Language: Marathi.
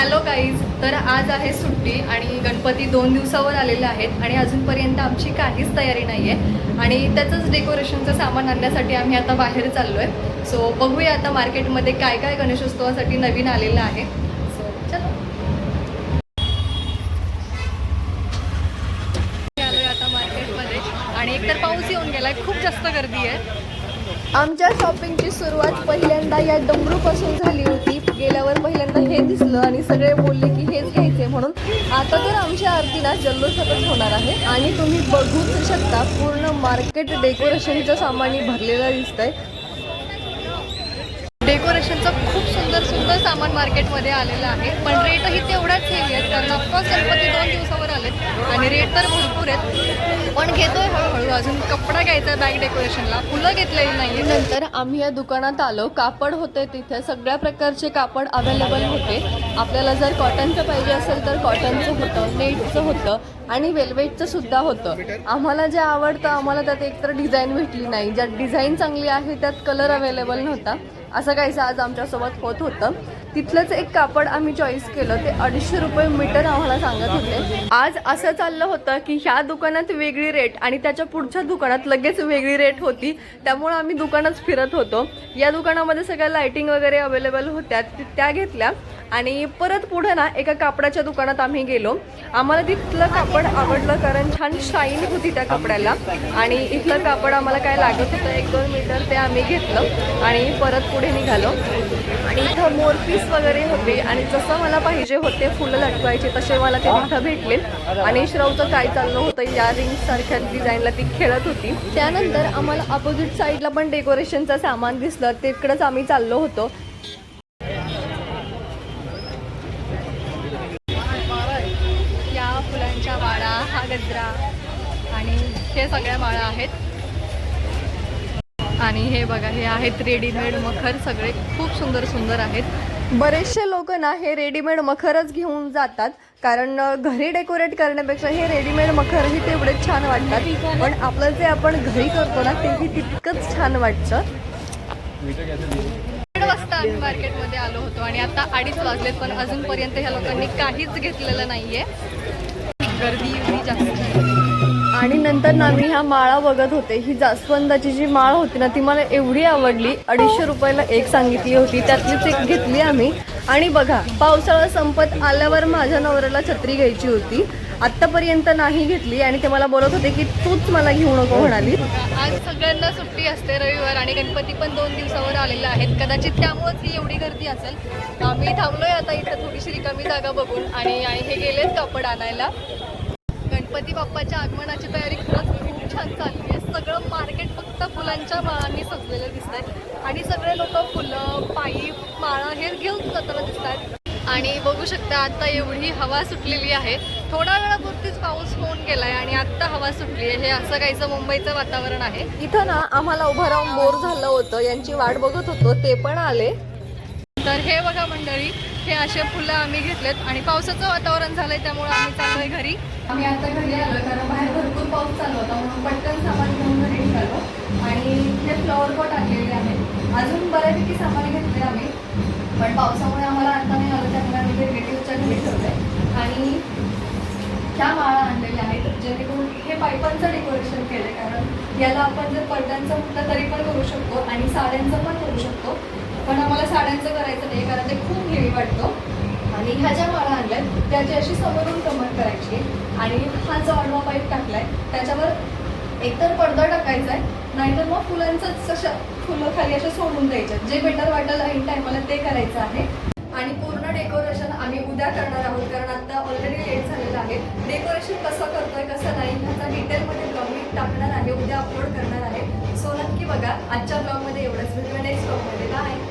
हॅलो गाईज तर आज आहे सुट्टी आणि गणपती दोन दिवसावर आलेले आहेत आणि अजूनपर्यंत आमची काहीच तयारी नाही आहे आणि त्याचंच डेकोरेशनचं सामान आणण्यासाठी आम्ही आता बाहेर चाललो आहे सो बघूया आता मार्केटमध्ये काय काय गणेशोत्सवासाठी नवीन आलेलं आहे. सो चलो. आता मार्केटमध्ये. आणि एकतर पाऊस येऊन गेला खूप जास्त गर्दी आहे. आमच्या शॉपिंगची सुरुवात पहिल्यांदा या डमरूपासून झाली होती. गेल्यावर पहिल्यांदा हे दिसलं आणि सगळे बोलले की हेच घ्यायचे म्हणून. आता तर आमच्या आरती ना जल्लोषातच होणार आहे. आणि तुम्ही बघूच शकता पूर्ण मार्केट डेकोरेशनच्या सामानी भरलेलं दिसतंय. डेकोरेशनचं खूप सुंदर सुंदर सामान मार्केटमध्ये आलेलं आहे. पण रेटही तेवढाच हेवी आहेत कारण ऑफकोर्स गणपती दोन दिवसावर आलेत. आणि रेट तर भरपूर आहेत. पण घेतोय हळूहळू अजून कपडा घ्यायचा बॅग डेकोरेशनला फुलं घेतलेली नाही नंतर आम्ही या दुकानात आलो. कापड होते तिथे. सगळ्या प्रकारचे कापड अवेलेबल होते. आपल्याला जर कॉटनचं पाहिजे असेल तर कॉटनचं होतं नेटचं होतं आणि वेलवेटचं सुद्धा होतं. आम्हाला जे आवडतं आम्हाला त्यात एकतर डिझाईन भेटली नाही. ज्यात डिझाईन चांगली आहे त्यात कलर अवेलेबल नव्हता. असं काहीसं आज आमच्यासोबत होत होतं. तिथलंच एक कापड आम्ही चॉईस केलं. ते अडीचशे रुपये मीटर आम्हाला सांगत होते. आज असं चाललं होतं की ह्या दुकानात वेगळी रेट आणि त्याच्या पुढच्या दुकानात लगेच वेगळी रेट होती. त्यामुळे आम्ही दुकानात फिरत होतो. या दुकानामध्ये सगळ्या लाइटिंग वगैरे अवेलेबल होत्या. त्या घेतल्या. आणि परत पुढे ना एका कापडाच्या दुकानात आम्ही गेलो. आम्हाला तिथलं कापड आवडलं कारण छान शाईन होती त्या कपड्याला. आणि इथलं कापड आम्हाला काय लागत होतं एक दोन मीटर ते आम्ही घेतलं आणि परत पुढे निघालो. आणि इथं मोरपीस वगैरे होते आणि जसं मला पाहिजे होते फुलं लटवायचे तसे मला ते तिथं भेटले. आणि श्रवचं काय चाललं होतं या रिंग सारख्या डिझाईनला ती खेळत होती. त्यानंतर आम्हाला अपोजिट साईडला पण डेकोरेशनचं सामान दिसलं. तिकडंच आम्ही चाललो होतो या फुलांच्या माळा हा गजरा आणि हे सगळ्या माळा आहेत. आणि हे बघा हे आहेत रेडीमेड मखर. सगळे खूप सुंदर सुंदर आहेत. बरेचसे लोक ना हे रेडीमेड मखरच घेऊन जातात. कारण घरी डेकोरेट करण्यापेक्षा हे रेडीमेड मखरही तेवढेच छान वाटतात. पण आपलं जे आपण घरी करतो ना तेही तितकंच छान वाटतं. दीड वाजता आम्ही मार्केटमध्ये आलो होतो आणि आता अडीच वाजलेत पण अजूनपर्यंत ह्या लोकांनी काहीच घेतलेलं नाहीये. गर्दी एवढी जास्त आणि नंतर ना मी ह्या माळा बघत होते. ही जास्वंदाची जी माळ होती ना ती मला एवढी आवडली. अडीचशे रुपयाला एक सांगितली होती. त्यातलीच एक घेतली आम्ही. आणि बघा पावसाळा संपत आल्यावर माझ्या नवऱ्याला छत्री घ्यायची होती. आत्तापर्यंत नाही घेतली आणि ते मला बोलत होते की तूच मला घेऊ नको म्हणाली. आज सगळ्यांना सुट्टी असते रविवार आणि गणपती पण दोन दिवसावर आलेले आहेत कदाचित त्यामुळेच ही एवढी गर्दी असेल. आम्ही थांबलोय आता इथं थोडीशी रिकामी जागा बघून. आणि हे गेलेत कापड आणायला. गणपती बाप्पाच्या आगमनाची तयारी खरंच खूप छान चालली आहे. सगळं मार्केट फक्त फुलांच्या माळांनी सजलेलं दिसत आहे आणि सगळे लोक फुलं पाईप माळा हे घेऊन जाताना दिसत आहेत आणि बघू शकता आता एवढी हवा सुटलेली आहे. थोड्या वेळापुरतीच पाऊस होऊन गेलाय आणि आता हवा सुटली आहे. हे असं काहीचं मुंबईचं वातावरण आहे. इथं ना आम्हाला उभं राहून बोर झालं होतं. यांची वाट बघत होतो. ते पण आले. तर हे बघा मंडळी हे असे फुलं आम्ही घेतलेत आणि पावसाचं वातावरण झालंय त्यामुळे आम्ही चाललोय घरी. आम्ही आता घरी आलो कारण बाहेर भरपूर पाऊस चालू होता म्हणून पटकन सामान घेऊन घरी निघालो. आणि हे फ्लॉवर पॉट आणलेले आहेत. अजून बऱ्यापैकी सामान घेतले आम्ही पण पावसामुळे आम्हाला आता नाही आलं त्यामुळे आम्ही ते रिलेटिव्हच्या घरी ठेवलंय. आणि ह्या माळा आणलेल्या आहेत जेणेकरून हे पाईपांचं डेकोरेशन केलंय. कारण याला आपण जर पडद्यांचं म्हटलं तरी पण करू शकतो आणि साड्यांचं पण करू शकतो. पण आम्हाला साड्यांचं करायचं नाही कारण ते खूप हेवी वाटतं. आणि ह्या ज्या माळा आणल्यात त्याची अशी समोरून कमर करायची आणि हा जो आडवा पाईप टाकलाय त्याच्यावर एकतर पडदा टाकायचा आहे नाहीतर मग फुलांचंच अशा फुलं खाली अशा सोडून द्यायच्या जे बेटर वाटेल ऐन टायमाला ते करायचं आहे. आणि पूर्ण डेकोरेशन आम्ही उद्या करणार आहोत कारण आता ऑलरेडी लेट झालेलं आहे. डेकोरेशन कसं करतोय कसं नाही ह्याचा डिटेलमध्ये ब्लॉग मी टाकणार आहे उद्या अपलोड करणार आहे. सो नक्की बघा आजच्या ब्लॉगमध्ये एवढंच. भेटूया नेक्स्ट ब्लॉगमध्ये बाय